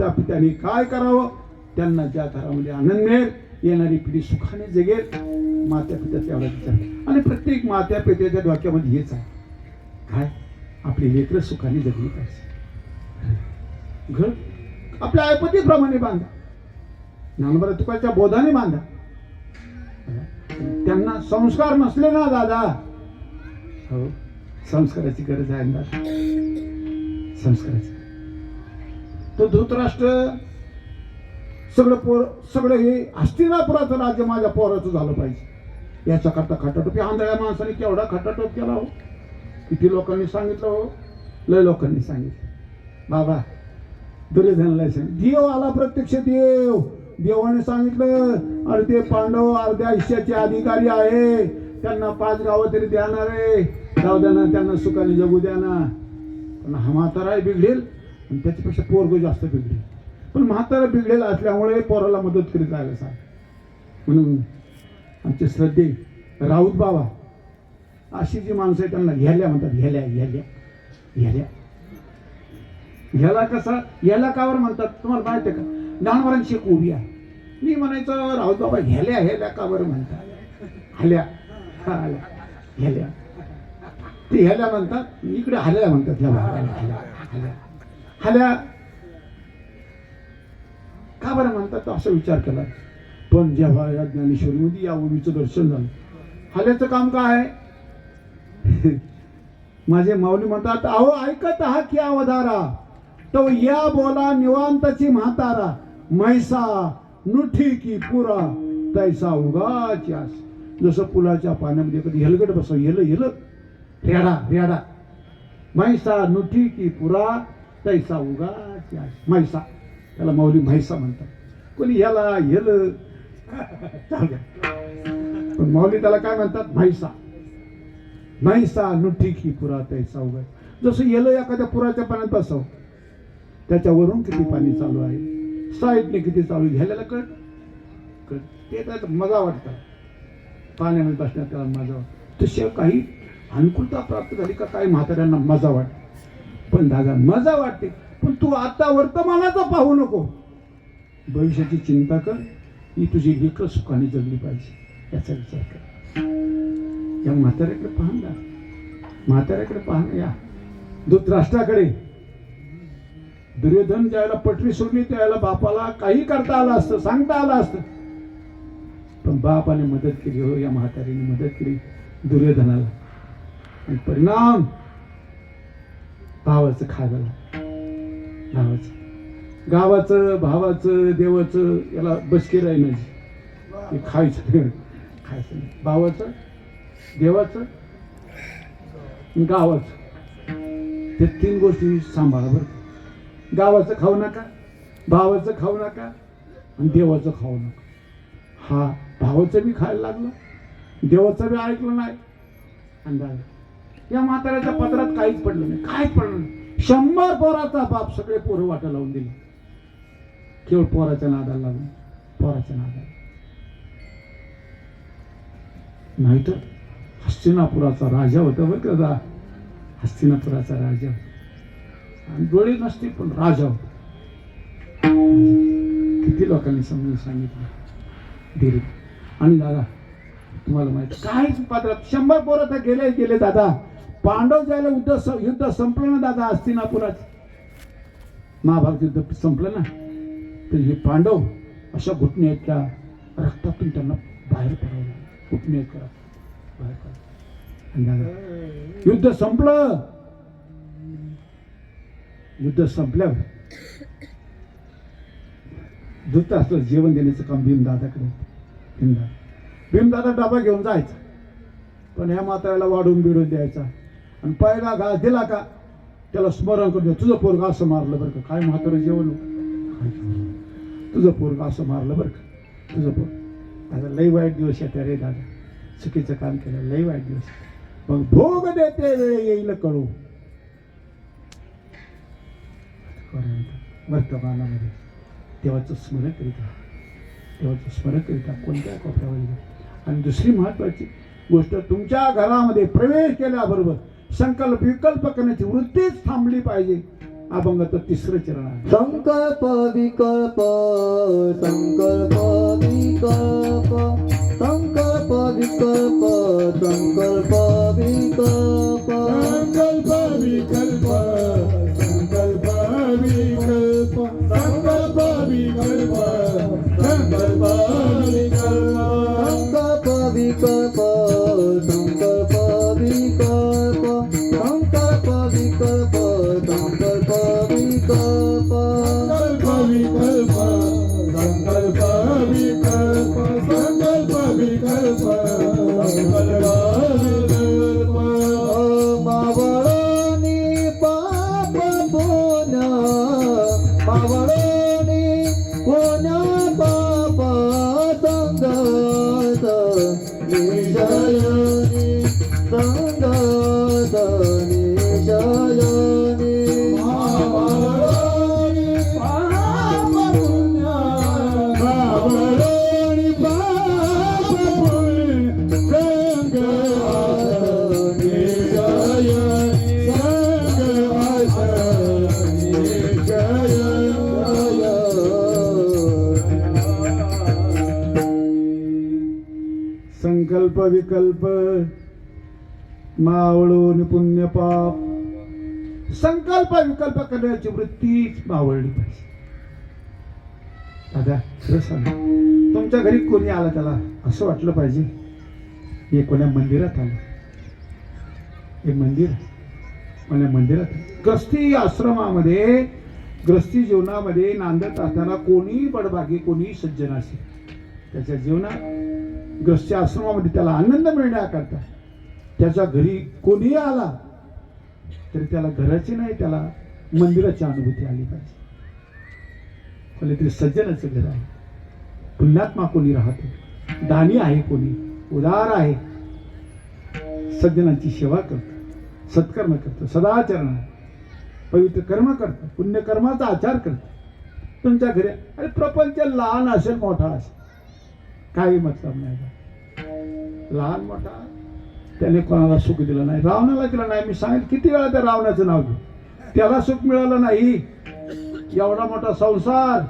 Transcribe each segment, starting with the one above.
माता पित्याने काय करावं? त्यांना ज्या घरामध्ये आनंद मिळेल येणारी पिढी सुखाने जगेल. मात्या पित्याचा एवढा विचार आणि प्रत्येक मात्या पित्याच्या डोक्यामध्ये हेच आहे. काय? आपली लेकरं सुखाने जगली पाहिजे. घर आपल्या ऐपतीप्रमाणे बांधा. ज्ञानभर तुकाच्या बोधाने बांधा. त्यांना संस्कार नसले ना दादा. हो. संस्काराची गरज आहे संस्काराची. तर धृतराष्ट्र सगळं पोर सगळं हे हस्तिनापुराचं राज्य माझ्या पोराचं झालं पाहिजे. याचा करता खटाटोपी आंधळ्या माणसाने केवढा खटाटोप केला हो. किती लोकांनी सांगितलं हो. लय लोकांनी सांगितलं. बाबा दुर्योधनाला सांग देव आला प्रत्यक्ष देव. देवाने सांगितलं अरे ते पांडव अर्ध्या आयुष्याचे अधिकारी आहे. त्यांना पाच गावं तरी देणार रे जाऊ द्या ना त्यांना सुखाने जगू द्या ना. पण हा म्हातारा बिघडेल. आणि त्याच्यापेक्षा पोरग जास्त बिघडेल. पण म्हातारा बिघडेला असल्यामुळे पोराला मदत करीत राहिला सांग. म्हणून आमचे श्रद्धे राऊत बाबा अशी जी माणसं आहेत त्यांना घ्यायला म्हणतात घ्यायला घ्याल्या घ्याल्या ह्याला कसा याला कावर म्हणतात तुम्हाला माहिती आहे का? लहानवरांची एक उभी आहे. मी म्हणायचं राऊत बाबा ह्याल्या ह्याल्या कावर म्हणतात. हल्या हा, हल्या ह्याल्या ते ह्याल्या म्हणतात इकडे हल्या म्हणतात ह्या भागाला हल्या हल्या हल्या. का बरं म्हणतात असा विचार केला? पण जेव्हा या ज्ञानेश्वरीमध्ये या ओवीचं दर्शन झालं हल्याचं काम काय आहे? माझे माऊली म्हणतात अहो ऐकत आहात की अवधारा? तो या बोला निवांताची म्हातारा. म्हैसा नुठी की पुरा. तैसा उगाची आस. जसं पुलाच्या पाण्यामध्ये कधी हेलगट बसव हेल हेल. रेडा रेडा. म्हैसा नुठी की पुरा. तैसा उगा त्या म्हैसा त्याला माऊली म्हैसा म्हणतात. कोणी याला येल चालू पण माऊली त्याला काय म्हणतात? म्हैसा. म्हैसा नुठी की पुरा तैसा उगा. जसं येलं एखाद्या पुराच्या पाण्यात बसव. त्याच्यावरून किती पाणी चालू आहे? साईडने किती चालू आहे, घ्यायला कळ. कळ. ते त्यात मजा वाटतं. पाण्यामध्ये बसण्यात त्याला मजा वाटतं. तसे काही अनुकूलता प्राप्त झाली का काही म्हाताऱ्यांना मजा वाटते. पण दादा मजा वाटते. पण तू आता वर्तमानाचा पाहू नको. भविष्याची चिंता कर. ही तुझी लेकर सुखाने जगली पाहिजे. याचा विचार कर. या म्हाताऱ्याकडे पाहून द्या म्हाताऱ्याकडे पाहणं या. धृतराष्ट्राकडे. दुर्योधन ज्यावेळेला पटरी सोडली त्यावेळेला बापाला काही करता आलं असतं सांगता आलं असतं. पण बापाने मदत केली हो या म्हातारीने मदत केली दुर्योधनाला. आणि परिणाम भावाचं खायला. भावाचं. गावाचं भावाचं देवाचं याला बसके राही म्हणजे. हे खायचं. खायचं नाही. भावाचं देवाचं गावाचं. ते तीन गोष्टी सांभाळा बरं गावाचं खाऊ नका भावाचं खाऊ नका आणि देवाचं खाऊ नका. हा भावाचं बी खायला लागलं देवाचं बी ऐकलं नाही. अंदाज या म्हाताऱ्याच्या पत्रात काहीच पडलं नाही. काहीच पडलं नाही. शंभर पोराचा बाप सगळे पोरं वाटा लावून दिले. केवळ पोराच्या नादाला लागून पोराच्या नादाला. नाहीतर हस्तिनापुराचा राजा होता बरं का दा? हस्तिनापुराचा राजा होता. आणि डोळे नसते पण राजा होता. किती लोकांनी समजून सांगितलं? धीरे. आणि दादा तुम्हाला माहिती काहीच पात्रात शंभर पोरं तर गेले गेले दादा. पांडव ज्याला युद्ध युद्ध संपलं ना दादा हस्तिनापुरात महाभारत युद्ध संपलं ना? तर हे पांडव अशा घुटण्याच्या रक्तातून त्यांना बाहेर पडावं घुटणे करा. बाहेर करा युद्ध संपलं. युद्ध संपल्यावर धृतराष्ट्र जेवण देण्याचं काम भीमदादाकडे होतं. भीमदादा भीमदादा डबा घेऊन जायचा. पण ह्या म्हाताऱ्याला वाढून बिडून द्यायचा. आणि पहिला घास दिला का त्याला स्मरण करून द्या. तुझं पोरग असं मारलं बरं का. काय म्हातारं जेवण? तुझं पोरग असं मारलं बरं का. तुझं पोर दादा लई वाईट दिवस येते रे दादा. चुकीचं काम केलं लई वाईट दिवस मग भोग देते वेळ येईल कळू वर्तमानामध्ये देवाचं स्मरण करीत देवाचं स्मरण करीता कोणत्या कोपऱ्यावर आणि दुसरी महत्वाची गोष्ट तुमच्या घरामध्ये प्रवेश केल्याबरोबर संकल्प विकल्प करण्याची वृत्तीच थांबली पाहिजे. अभंगाचं तिसरं चरण आहे. संकल्प विकल्प संकल्प संकल्प विकल्प संकल्प विकल्प मावळून पुण्य पाप. संकल्प विकल्प करण्याची वृत्तीच मावळली पाहिजे. दादा खरं सांग. तुमच्या घरी कोणी आला त्याला? असं वाटलं पाहिजे. हे कोण्या मंदिरात आलं? हे मंदिर? कोण्या मंदिरात? ग्रस्ती आश्रमामध्ये ग्रस्ती जीवनामध्ये नांदत असताना कोणी बडबागी कोणी सज्जन असेल त्याच्या जीवनात ग्रस्त आश्रमामध्ये त्याला आनंद मिळण्याकरता त्याच्या घरी कोणीही आला तरी त्याला घराची नाही त्याला मंदिराची अनुभूती आली पाहिजे. कोणीतरी सज्जनाचं घर आहे. पुण्यात्मा कोणी राहतो? दानी आहे कोणी? उदार आहे. सज्जनांची सेवा करतो सत्कर्म करतो सदाचरण पवित्र कर्म करतो पुण्यकर्माचा आचार करतो. तुमच्या घरी अरे प्रपंच लहान असेल मोठा असेल. काही मतलब नाही लहान मोठा त्याने कोणाला सुख दिलं नाही. रावणाला दिलं नाही. मी सांगेल किती वेळा त्या रावणाचं नाव घेऊ? त्याला सुख मिळालं नाही. एवढा मोठा संसार.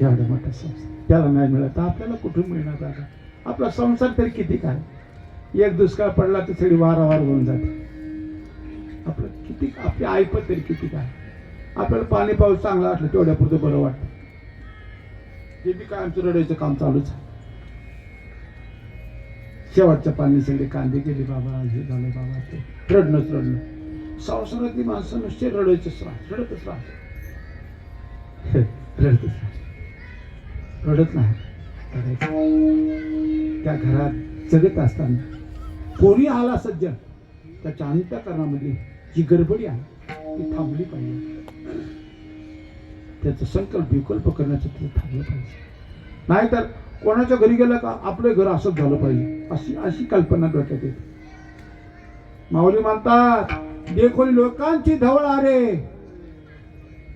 एवढा मोठा संसार. त्याला नाही मिळत. तर आपल्याला कुठून मिळणार आता आपला संसार तरी किती काय? एक दुष्काळ पडला तर सगळी वारावार होऊन जाते. आपलं किती आपली ऐपत तरी किती काय? आपल्याला पाणी पाऊस चांगला असलं तेवढ्यापुरतं बरं वाटतं. जे बी काय आमचं रडायचं काम चालूच आहे. शेवटच्या पाणी सगळे कांदे गेले बाबा हे झालं बाबा ते रडणंच रडणं. संसारातली माणसं नुसते रडायचंच राहत रडतच राहत रडतच राहत रडत नाही. त्या घरात जगत असताना कोणी आला सज्जन त्याच्या अंतकरणामध्ये जी गडबडी आहे ती थांबली पाहिजे. त्याचा संकल्प विकल्प करण्याचं ते ठरलं पाहिजे. नाहीतर कोणाच्या घरी गेलं का आपलं घर असंच झालं पाहिजे. अशी अशी कल्पना डोक्यात येते. माऊली म्हणतात देखोली लोकांची धवळ आरे.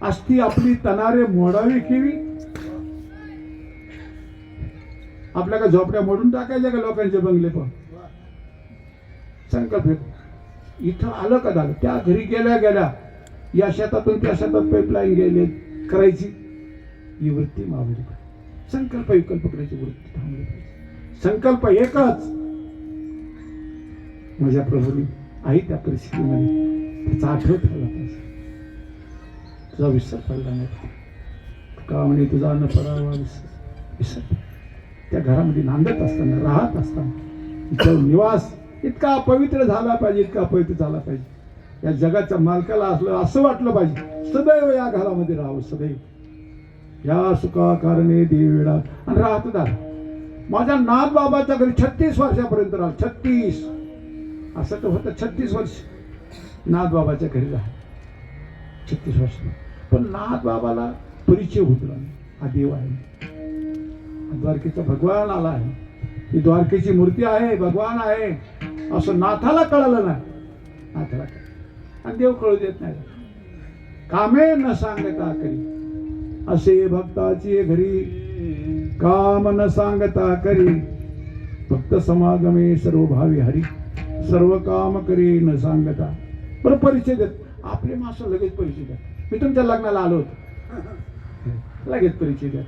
असती आपली तनारे मोडावी केवी. आपल्या का झोपड्या मोडून टाकायच्या का लोकांचे बंगले पण? संकल्प इथं आलं का झालं? त्या घरी गेल्या गेल्या. या शेतातून त्या शेतात पाईपलाईन गेले. करायची ही वृत्ती मावली पाहिजे. संकल्प विकल्प करायची वृत्ती थांबली पाहिजे. संकल्प एकच. माझ्या प्रभूने आई त्या परिस्थितीमध्ये त्याचा आठवत ठेवला पाहिजे. तुझा विसर पडला नाही. का म्हणे तुझा न पडावा विसर. विसर. त्या घरामध्ये नांदत असताना राहत असताना इथं निवास इतका पवित्र झाला पाहिजे इतका पवित्र झाला पाहिजे. या जगाच्या मालकाला असलं असं वाटलं पाहिजे. सदैव या घरामध्ये राहावं सदैव. या सुखा कारणे देवेडा आणि राहतदार माझ्या नाथ बाबाच्या घरी छत्तीस वर्षापर्यंत राहा. छत्तीस. असं तर होतं छत्तीस वर्ष. नाथ बाबाच्या घरी राहा. छत्तीस वर्ष. पण नाथ बाबाला परिचय होतो हा देव आहे. द्वारकेचा भगवान आला आहे. ही द्वारकेची मूर्ती आहे भगवान आहे. असं नाथाला कळलं नाही. नाथाला कळलं. आणि देव कळू देत नाही. कामे न सांगता करी. असे भक्ताची घरी काम न सांगता करी. भक्त समागमे सर्व भावी हरी. सर्व काम करी न सांगता. बरं परिचय देत. आपले माणसं लगेच परिचय द्या मी तुमच्या लग्नाला आलो होतो. लगेच परिचय द्या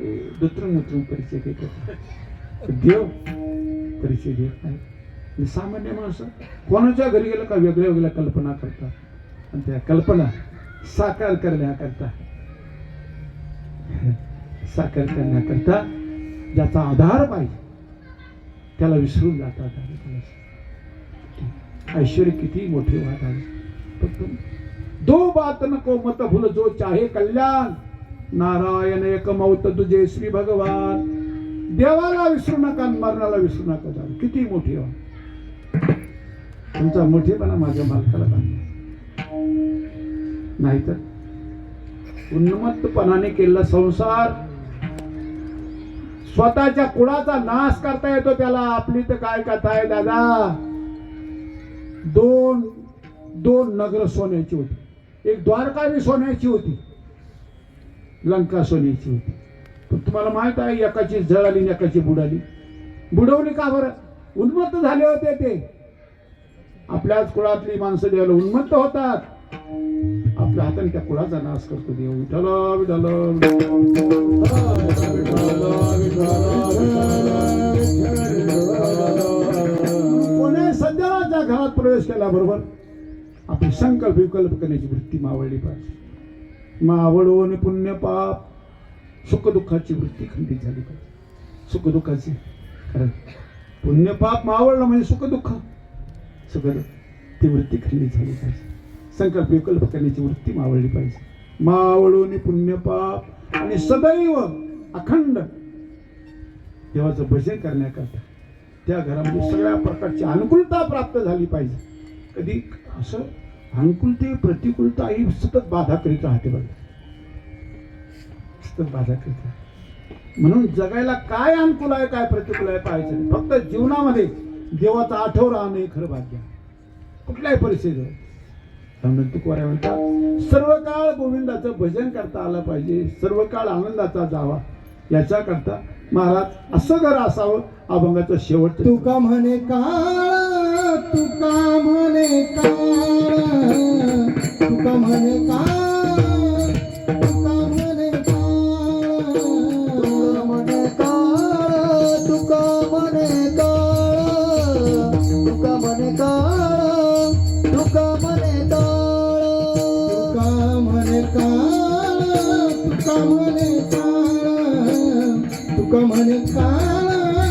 हे दुतरून मुतरून परिचय देतात देव परिचय देत नाही. सामान्य माणसं कोणाच्या घरी गेलं का वेगळ्या वेगळ्या कल्पना करतात. आणि त्या कल्पना साकार करण्याकरता साकार करण्याकरता ज्याचा आधार पाहिजे त्याला विसरून जातात. ऐश्वर्य किती मोठे वाट आहे फक्त दो बात नको मत भूल जो चाहे कल्याण. नारायण एक मौत तुझे श्री भगवान. देवाला विसरू नका मरणाला विसरू नका. जाऊ किती मोठी वाट तुमचा मोठेपणा माझ्या मालकाला बांधला नाहीतर उन्मत्तपणाने केलेला संसार स्वतःच्या कुळाचा नाश करता येतो त्याला. आपली तर काय कथा आहे दादा? दोन दोन नगर सोन्याची होती. एक द्वारकावी सोन्याची होती. लंका सोन्याची होती. पण तुम्हाला माहीत आहे एकाची जळाली एकाची बुडाली. बुडवली का बरं? उन्मत्त झाले होते ते. आपल्याच कुळातली माणसं द्यायला उन्मत्त होतात. आपल्या हाताने त्या कुळाचा नाश करतो देव. विठल विठल कोणी सज्जनाच्या घरात प्रवेश केल्याबरोबर आपली संकल्प विकल्प करण्याची वृत्ती मावळली पाहिजे. मावळून पुण्य पाप सुख दुःखाची वृत्ती खंडित झाली पाहिजे. सुख दुःखाची कारण पुण्य पाप मावळलं म्हणजे सुख सगळं ती वृत्ती खंडित झाली पाहिजे. संकल्प विकल्प करण्याची वृत्ती मावळली पाहिजे. मावळून पुण्यपाप आणि सदैव अखंड देवाचं भजन करण्याकरता त्या घरामध्ये सगळ्या प्रकारची अनुकूलता प्राप्त झाली पाहिजे. कधी असं अनुकूलते प्रतिकूलता ही सतत बाधा करीत राहते बघा. सतत बाधा करीत राहते. म्हणून जगायला काय अनुकूल आहे काय प्रतिकूल आहे पाहिजे फक्त जीवनामध्ये देवाचा आठव राहणं खरं भाग्य आहे. कुठल्याही परिस्थितीत म्हणून म्हणतात सर्व काळ गोविंदाचं भजन करता आलं पाहिजे सर्व काळ आनंदाचा जावा. याच्याकरता महाराज असं घर असावं अभंगाचं शेवट. तुका म्हणे काळ तुका म्हणे काळ तुका म्हणे काळ तुका म्हणे काळ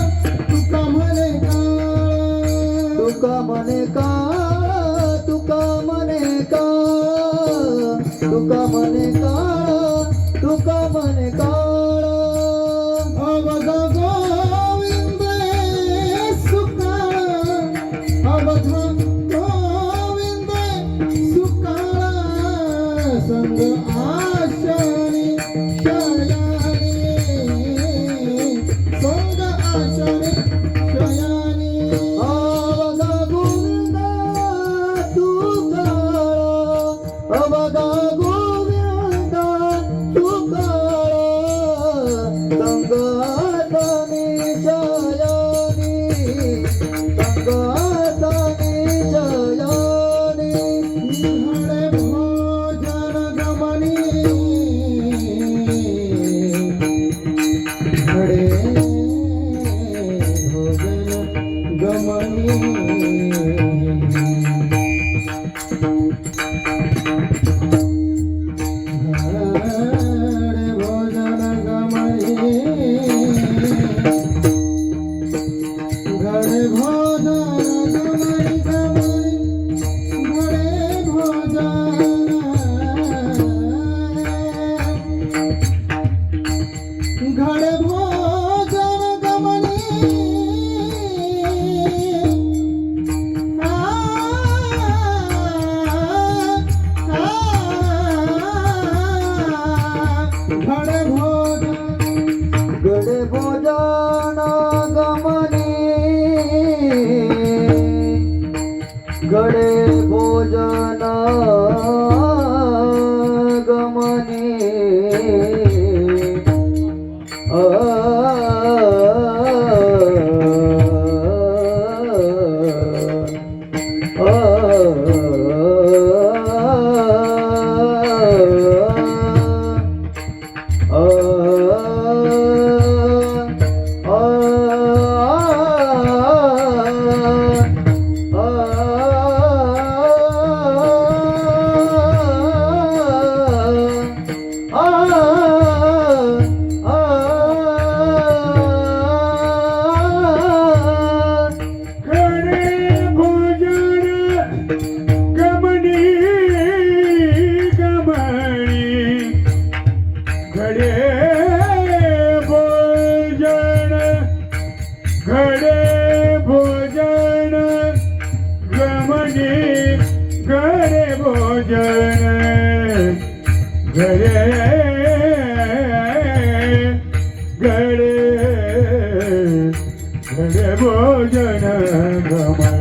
तुका म्हणे काळ. तुका म्हणे काळ तुका म्हणे काळ. तुका म्हणे काळ तुका म्हणे घडभो Oh. Hele bu gönül zaman